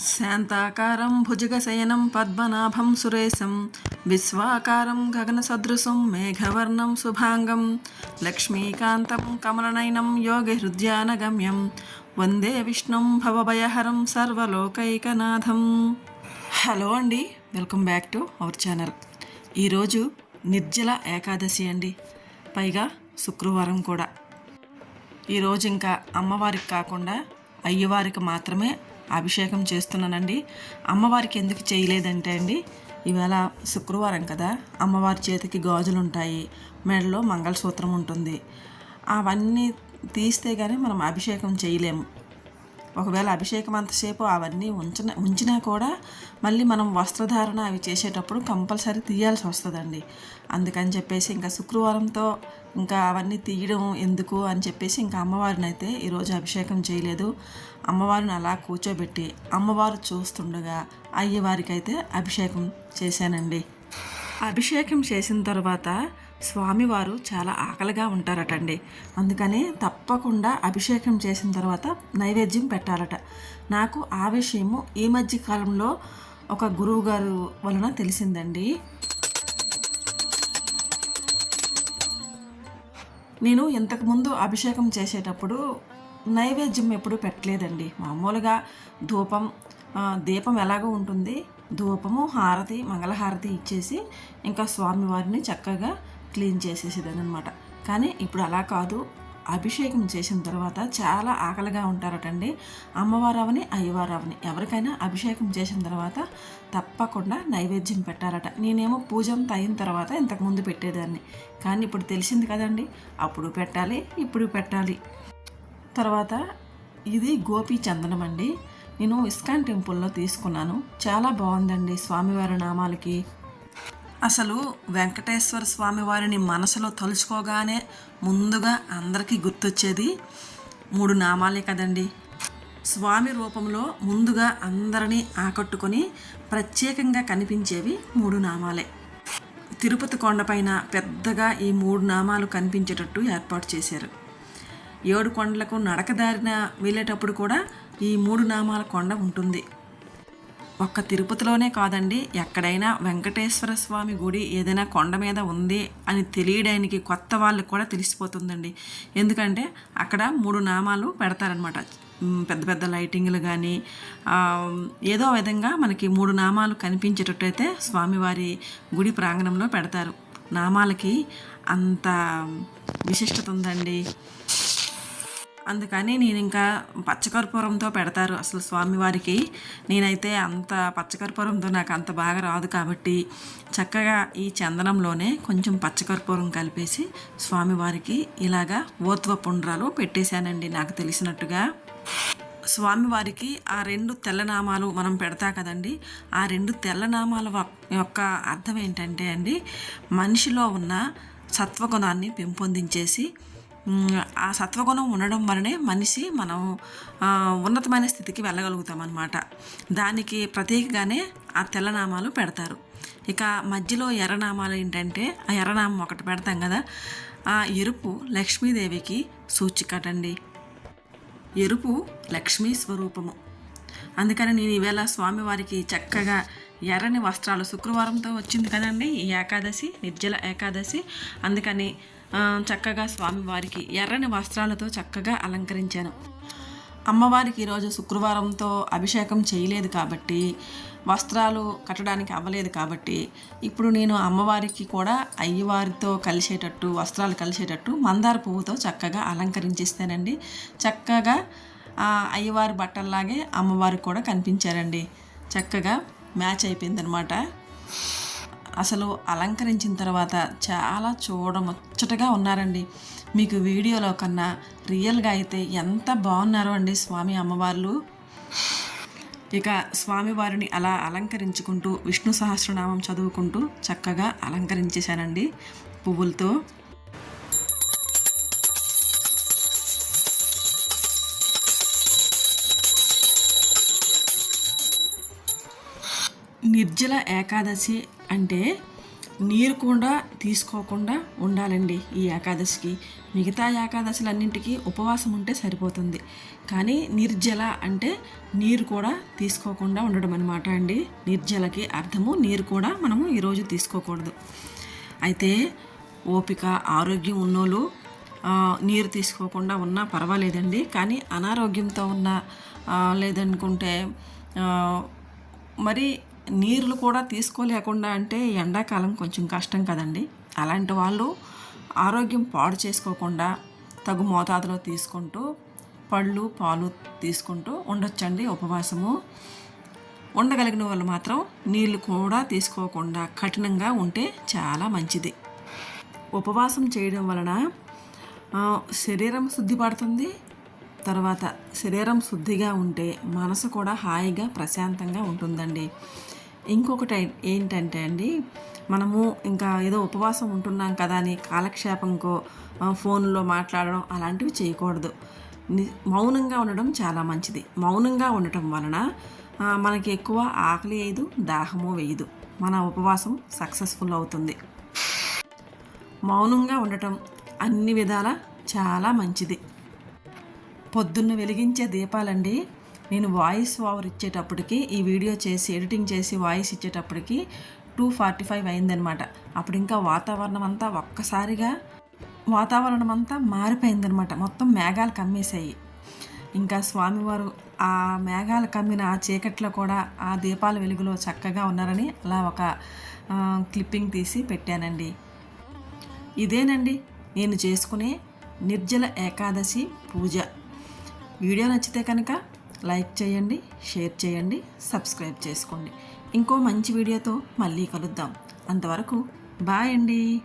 శాంతాకారం భుజగశయనం పద్మనాభం సురేశం విశ్వాకారం గగనసదృశం మేఘవర్ణం శుభాంగం లక్ష్మీకాంతం కమలనయనం యోగి హృద్యానగమ్యం వందే విష్ణుం భవభయహరం సర్వలోకైకనాథం. హలో అండి welcome back to our channel. ఈరోజు నిర్జల ఏకాదశి అండి. పైగా శుక్రవారం కూడా. ఈరోజు ఇంకా అమ్మవారికి కాకుండా అయ్యవారికి మాత్రమే అభిషేకం చేస్తున్నానండి. అమ్మవారికి ఎందుకు చేయలేదంటే అండి ఇవాళ శుక్రవారం కదా అమ్మవారి చేతికి గాజులు ఉంటాయి మెడలో మంగళసూత్రం ఉంటుంది. అవన్నీ తీస్తే కానీ మనం అభిషేకం చేయలేము. ఒకవేళ అభిషేకం అంతసేపు అవన్నీ ఉంచిన ఉంచినా కూడా మళ్ళీ మనం వస్త్రధారణ అవి చేసేటప్పుడు కంపల్సరీ తీయాల్సి వస్తుందండి. అందుకని చెప్పేసి ఇంకా శుక్రవారంతో ఇంకా అవన్నీ తీయడం ఎందుకు అని చెప్పేసి ఇంకా అమ్మవారిని అయితే ఈరోజు అభిషేకం చేయలేదు. అమ్మవారిని అలా కూర్చోబెట్టి అమ్మవారు చూస్తుండగా అయ్యవారికైతే అభిషేకం చేశానండి. అభిషేకం చేసిన తర్వాత స్వామివారు చాలా ఆకలిగా ఉంటారటండి. అందుకనే తప్పకుండా అభిషేకం చేసిన తర్వాత నైవేద్యం పెట్టాలట. నాకు ఆ విషయము ఈ మధ్య కాలంలో ఒక గురువు గారు వలన తెలిసిందండి. నేను ఇంతకుముందు అభిషేకం చేసేటప్పుడు నైవేద్యం ఎప్పుడు పెట్టలేదండి. మామూలుగా ధూపం దీపం ఎలాగో ఉంటుంది. ధూపము హారతి మంగళహారతి ఇచ్చేసి ఇంకా స్వామివారిని చక్కగా క్లీన్ చేసేసేదాన్ని అనమాట కానీ ఇప్పుడు అలా కాదు. అభిషేకం చేసిన తర్వాత చాలా ఆకలిగా ఉంటారటండి అమ్మవారు అవని అయ్యవారు అవని ఎవరికైనా అభిషేకం చేసిన తర్వాత తప్పకుండా నైవేద్యం పెట్టాలట. నేనేమో పూజ అంతా అయిన తర్వాత ఇంతకుముందు పెట్టేదాన్ని. కానీ ఇప్పుడు తెలిసింది కదండి అప్పుడు పెట్టాలి ఇప్పుడు పెట్టాలి. తర్వాత ఇది గోపీ చందనం అండి. నేను ఇస్కాన్ టెంపుల్లో తీసుకున్నాను. చాలా బాగుందండి స్వామివారి నామాలకి. అసలు వెంకటేశ్వర స్వామి వారిని మనసులో తలుచుకోగానే ముందుగా అందరికీ గుర్తొచ్చేది మూడు నామాలే కదండి. స్వామి రూపంలో ముందుగా అందరినీ ఆకట్టుకొని ప్రత్యేకంగా కనిపించేవి మూడు నామాలే. తిరుపతి కొండపైన పెద్దగా ఈ మూడు నామాలు కనిపించేటట్టు ఏర్పాటు చేశారు. ఏడు కొండలకు నడకదారిన వెళ్ళేటప్పుడు కూడా ఈ మూడు నామాల కొండ ఉంటుంది. ఒక్క తిరుపతిలోనే కాదండి ఎక్కడైనా వెంకటేశ్వర స్వామి గుడి ఏదైనా కొండ మీద ఉంది అని తెలియడానికి కొత్త వాళ్ళకి కూడా తెలిసిపోతుందండి. ఎందుకంటే అక్కడ మూడు నామాలు పెడతారనమాట పెద్ద పెద్ద లైటింగ్లు కానీ ఏదో విధంగా మనకి మూడు నామాలు కనిపించేటట్టయితే స్వామివారి గుడి ప్రాంగణంలో పెడతారు. నామాలకి అంత విశిష్టత ఉందండి. అందుకని నేను ఇంకా పచ్చకర్పూరంతో పెడతారు అసలు స్వామివారికి. నేనైతే అంత పచ్చకర్పూరంతో నాకు అంత బాగా రాదు కాబట్టి చక్కగా ఈ చందనంలోనే కొంచెం పచ్చకర్పూరం కలిపేసి స్వామివారికి ఇలాగా ఓత్వ పుండ్రాలు పెట్టేశానండి నాకు తెలిసినట్టుగా. స్వామివారికి ఆ రెండు తెల్లనామాలు మనం పెడతా కదండి ఆ రెండు తెల్లనామాల వ- యొక్క అర్థం ఏంటంటే అండి మనిషిలో ఉన్న సత్వగుణాన్ని పెంపొందించేసి ఆ సత్వగుణం ఉండడం వలనే మనిషి మనం ఉన్నతమైన స్థితికి వెళ్ళగలుగుతాం అన్నమాట దానికి ప్రత్యేకగానే ఆ తెల్లనామాలు పెడతారు. ఇక మధ్యలో ఎర్రనామాలు ఏంటంటే ఆ ఎర్రనామం ఒకటి పెడతాం కదా ఆ ఎరుపు లక్ష్మీదేవికి సూచికటండి ఎరుపు లక్ష్మీ స్వరూపము. అందుకని నేను ఈవేళ స్వామివారికి చక్కగా ఎర్రని వస్త్రాలు శుక్రవారంతో వచ్చింది కదండి ఈ ఏకాదశి నిర్జల ఏకాదశి. అందుకని చక్కగా స్వామివారికి ఎర్రని వస్త్రాలతో చక్కగా అలంకరించాను. అమ్మవారికి ఈరోజు శుక్రవారంతో అభిషేకం చేయలేదు కాబట్టి వస్త్రాలు కట్టడానికి అవ్వలేదు కాబట్టి ఇప్పుడు నేను అమ్మవారికి కూడా అయ్యవారితో కలిసేటట్టు వస్త్రాలు కలిసేటట్టు మందార పువ్వుతో చక్కగా అలంకరించేస్తానండి. చక్కగా అయ్యవారి బట్టల్లాగే అమ్మవారికి కూడా కనిపించారండి. చక్కగా మ్యాచ్ అయిపోయిందనమాట అసలు అలంకరించిన తర్వాత చాలా చూడముచ్చటగా ఉన్నారండి. మీకు వీడియోలో కన్నా రియల్గా అయితే ఎంత బాగున్నారో అండి స్వామి అమ్మవార్లు. ఇక స్వామివారిని అలా అలంకరించుకుంటూ విష్ణు సహస్రనామం చదువుకుంటూ చక్కగా అలంకరించేశానండి పువ్వులతో. నిర్జల ఏకాదశి అంటే నీరు కూడా తీసుకోకుండా ఉండాలండి ఈ ఏకాదశికి. మిగతా ఏకాదశులన్నింటికి ఉపవాసం ఉంటే సరిపోతుంది. కానీ నిర్జల అంటే నీరు కూడా తీసుకోకుండా ఉండడం అనమాట అండి. నిర్జలకి అర్థము నీరు కూడా మనము ఈరోజు తీసుకోకూడదు. అయితే ఓపిక ఆరోగ్యం ఉన్నోళ్ళు నీరు తీసుకోకుండా ఉన్నా పర్వాలేదండి. కానీ అనారోగ్యంతో ఉన్న లేదనుకుంటే మరి నీళ్ళు కూడా తీసుకోలేకుండా అంటే ఎండాకాలం కొంచెం కష్టం కదండి. అలాంటి వాళ్ళు ఆరోగ్యం పాడు చేసుకోకుండా తగు మోతాదులో తీసుకుంటూ పళ్ళు పాలు తీసుకుంటూ ఉండొచ్చండి ఉపవాసము. ఉండగలిగిన వాళ్ళు మాత్రం నీళ్ళు కూడా తీసుకోకుండా కఠినంగా ఉంటే చాలా మంచిది. ఉపవాసం చేయడం వలన శరీరం శుద్ధి పడుతుంది. తర్వాత శరీరం శుద్ధిగా ఉంటే మనసు కూడా హాయిగా ప్రశాంతంగా ఉంటుందండి. ఇంకొకటి ఏంటంటే అండి మనము ఇంకా ఏదో ఉపవాసం ఉంటున్నాం కదా అని కాలక్షేపంకో ఫోన్లో మాట్లాడడం అలాంటివి చేయకూడదు. మౌనంగా ఉండడం చాలా మంచిది. మౌనంగా ఉండటం వలన మనకి ఎక్కువ ఆకలి వేయదు దాహము వేయదు. మన ఉపవాసం సక్సెస్ఫుల్ అవుతుంది. మౌనంగా ఉండటం అన్ని విధాల చాలా మంచిది. పొద్దున్న వెలిగించే దీపాలండి. నేను వాయిస్ ఓవర్ ఇచ్చేటప్పటికి ఈ వీడియో చేసి ఎడిటింగ్ చేసి వాయిస్ ఇచ్చేటప్పటికి టూ ఫార్టీ ఫైవ్ అయిందనమాట అప్పుడు ఇంకా వాతావరణం అంతా ఒక్కసారిగా వాతావరణం అంతా మారిపోయిందనమాట మొత్తం మేఘాలు కమ్మేశాయి. ఇంకా స్వామివారు ఆ మేఘాలు కమ్మిన ఆ చీకట్లో కూడా ఆ దీపాల వెలుగులో చక్కగా ఉన్నారని అలా ఒక క్లిప్పింగ్ తీసి పెట్టానండి. ఇదేనండి నేను చేసుకునే నిర్జల ఏకాదశి పూజ. వీడియో నచ్చితే కనుక లైక్ చేయండి షేర్ చేయండి సబ్స్క్రైబ్ చేసుకోండి. ఇంకో మంచి వీడియోతో మళ్ళీ కలుద్దాం. అంతవరకు బాయ్ అండి.